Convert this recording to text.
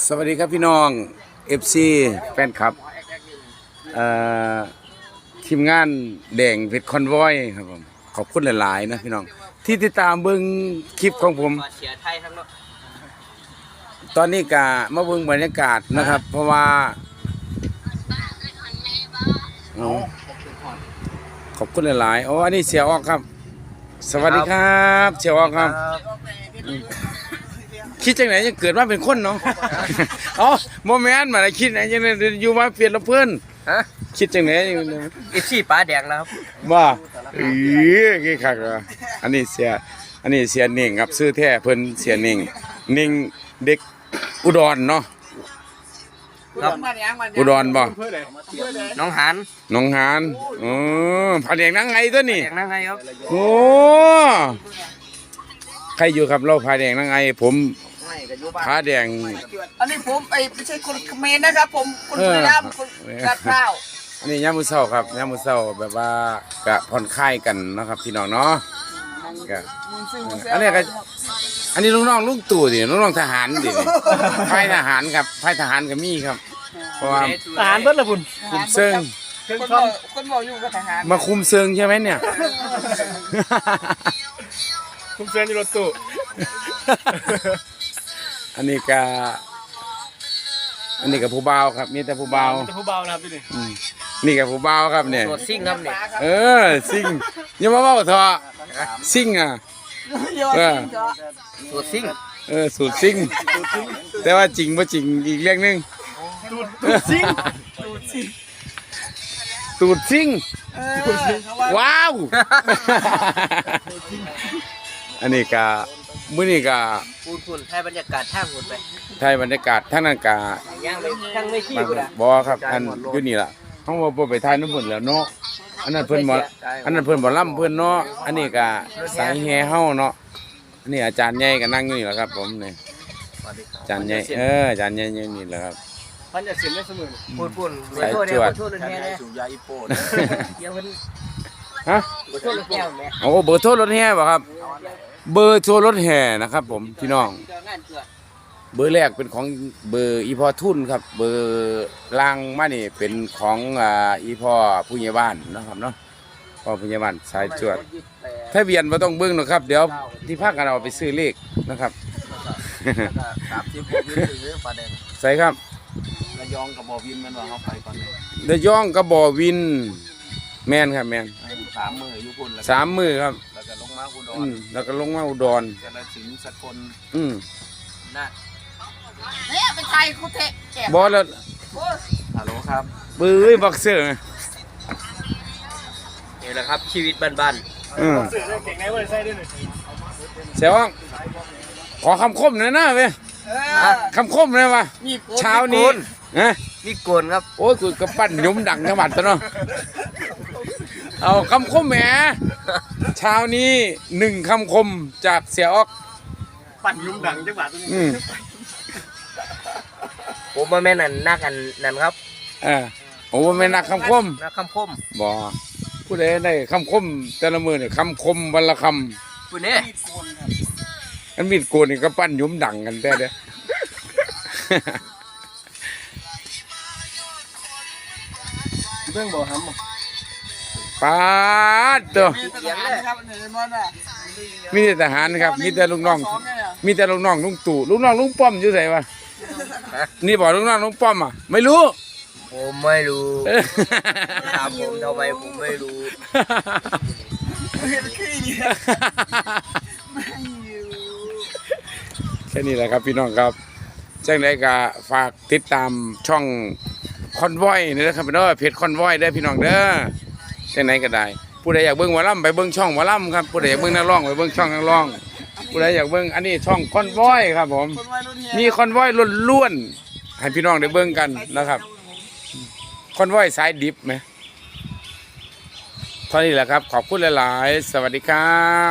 สวัสดีครับพี่น้อง FC แฟนคลับทีมงานแดงเพชรคอนวอยครับผมขอบคุณหลาย ๆ นะพี่น้อง ที่ติดตามเบิ่งคลิปของผม ตอนนี้กะมาเบิ่งบรรยากาศนะครับ เพราะว่าเอาขอบคุณหลายๆโอ้อันนี้เสียออกครับ สวัสดีครับ เสียออกครับ คิดจังไหนจะเกิดมาเป็นคนเนาะอ๋อโมเมนต์มาเลยคิดไหนจังไหนอยู่มาเปลี่ยนละเพื่อนฮะคิดจังไหนเอฟซีป้าแดงแล้วครับว่าเออกี่คักอะอันนี้เสีย อันนี้เสียเน่งครับซื้อแท้เพิ่นเสียเน่งเน่งเด็กอุดรเนาะครับอุดรบ่น้องหานหน้องหานอ๋อผาแดงนังไงตัวนี้แดงนั่งไงครับโอ้ใครอยู่ครับเราผาแดงนังไงผม ผาแดง อันนี้ผมไอ้ไม่ใช่คนเขมรนะครับ ผมคนเออบุรีรัมย์คนลาดพร้าว อันนี้ยามมื้อเช้าครับยามมื้อเช้าแบบว่ากะผ่อนคลายกันเนาะครับพี่น้องเนาะกะมึงซึ่งมึงเสียอันนี้ก็อันนี้ลูกน้องลุงตู่ดิลูกน้องทหารดิพายทหารครับพายทหารก็มีครับเพราะว่าทหารเบิ้ลละพุ่นคุมเซิงคนบอกคนบอกอยู่กับทหารมาคุมเซิงใช่ไหมเนี่ย คุณเซนอยู่รถตู้ อันนี้ก็อันนี้ก็ผู้บ่าวครับ มีแต่ผู้บ่าวจะผู้เบานะครับที่นี่อืมนี่ก็ผู้บ่าวครับเนี่ยตัวซิ่งครับเนี่ยเออซิ่งอย่ามาเว้าเถอะซิ่งอะเยอะเออจริงเถอะตัวซิ่งเออสูตรซิ่ง แต่ว่าจริงบ่จริงอีกเรื่องหนึงตูดตูดซิงตูดซิ่งเออเขาว่าว้าว อันนี้ก็ มื้อนี้ก็พูนพูนให้บรรยากาศท่างหมดไปไทยบรรยากาศทั้งนั้นก็ย่างไปทั้งไม่ขี้บางกูละบ่ครับอันอยู่นี่ล่ะเฮาบ่บ่ไปถ่ายน้ำเพิ่นแล้วเนาะอันนั้นเพิ่นบ่อันนั้นเพิ่นบ่ล่ำเพิ่นเนาะอันนี้ก็สายแห่เฮาเนาะอันนี้อาจารย์ใหญ่ก็นั่งอยู่นี่แหละครับ ผมนี่อาจารย์ใหญ่เอออาจารย์ใหญ่อยู่นี่แหละครับพันจะเสียนได้เสมอพูนพูนสายโทษจเนี่ยวดโทษเลยแม่เนี่ยเดี๋ยวมันฮะโทษเลยแก้วแม่โอ้เบอร์โทรรถแห่บ่ครับ เบอร์โทรรถแห่นะครับผมพี่น้องเจ้านั่นเกลือเบอร์แรกเป็นของเบอร์อีพอทุนครับ เบอร์ล่างมานี่เป็นของอ่าอีพอผู้ใหญ่บ้านเนาะครับเนาะพ่อผู้ใหญ่บ้านสายจวดทะเบียนบ่ต้องเบิ่งหรอกครับ เดี๋ยวที่ภาคกันเอาไปซื้อเลขนะครับสามสิบผมยืนถือประเด็นใส่ครับระยองกับบอวินแมันว่าเขาไปก่อนเลยเดยย่องกระบ่อวิน แม่นครับแม่นสามมืออยู่พุ่นแล้วสามมือครับ แล้วก็ลงมาอุดรอืมแล้วก็ลงมาอุดร กาฬสินธุ์สกลอืมน่ะเนี่ยเป็นไทยเขาเทะแกะบ่แล้วฮัลโหลครับเบื้อบักเสือนี่แหละครับ ชีวิตบ้านอืมเสือได้เก่งไหนว่าใส่ด้วยหนึ่งเสียว่างขอคำคมหน่อยนะเว้ยเออคำคมเลยวะมีโกนเช้านี้นะๆนี่โกนครับ โอ้ยกูกระปั้นยมดังจังหวัดซะเนาะ เอาคำคมแหมเช้านี้หนึ่งคำคมจากเสียออก ปั่นยุ่มดังจังหวัดตรงนี้อืมผมมาแม่นั่นนักอันนั่นครับเอ่าโอ้ไม่นักคำคมนักคำคมบ่ผู้ใดได้คำคมแต่ละมือเนี่ยคำคมวันละคปุ่นเนี่ยำอันมีดโกนนี่ก็ปั้นยมดังกันแต่เด้อเรื่องบ่อห้ำบ่ ปาดตัวมีทหารนะครับเห็นมั้ยน่ะมีแต่ทหารครับ มีแต่ลูกน้องสเนี่ยมีแต่ลูกน้องลุงตู่ลูกน้องลุงป้อมอยู่ไหนวะนี่บอกลูกน้องลุงป้อมอะไม่รู้ผมไม่รู้เออถามผมทำไมผมไม่รู้เห็นขี้เนี่ยไม่อยู่แค่นี้แหละครับพี่น้องครับจังไดก็ฝากติดตามช่องคอนวอยนี่นะครับพี่น้องเพจคอนวอยได้อพี่น้องเด้อ จังไหนก็ได้ผู้ใดอยากเบิ้งหมอลำไปเบิ้งช่องหมอลำครับผู้ใดอยากเบิ้งนักร้องไปเบิ้งช่องนักร้องผู้ใดอยากเบิ้งอันนี้ช่องคอนวอยครับ ผม มีคอนวอยล้วนๆให้พี่น้องได้เบิ้งกันนะครับคอนวอยสายดิบไหมท่านี้แหละครับ ขอบคุณหลาย ๆ สวัสดีครับ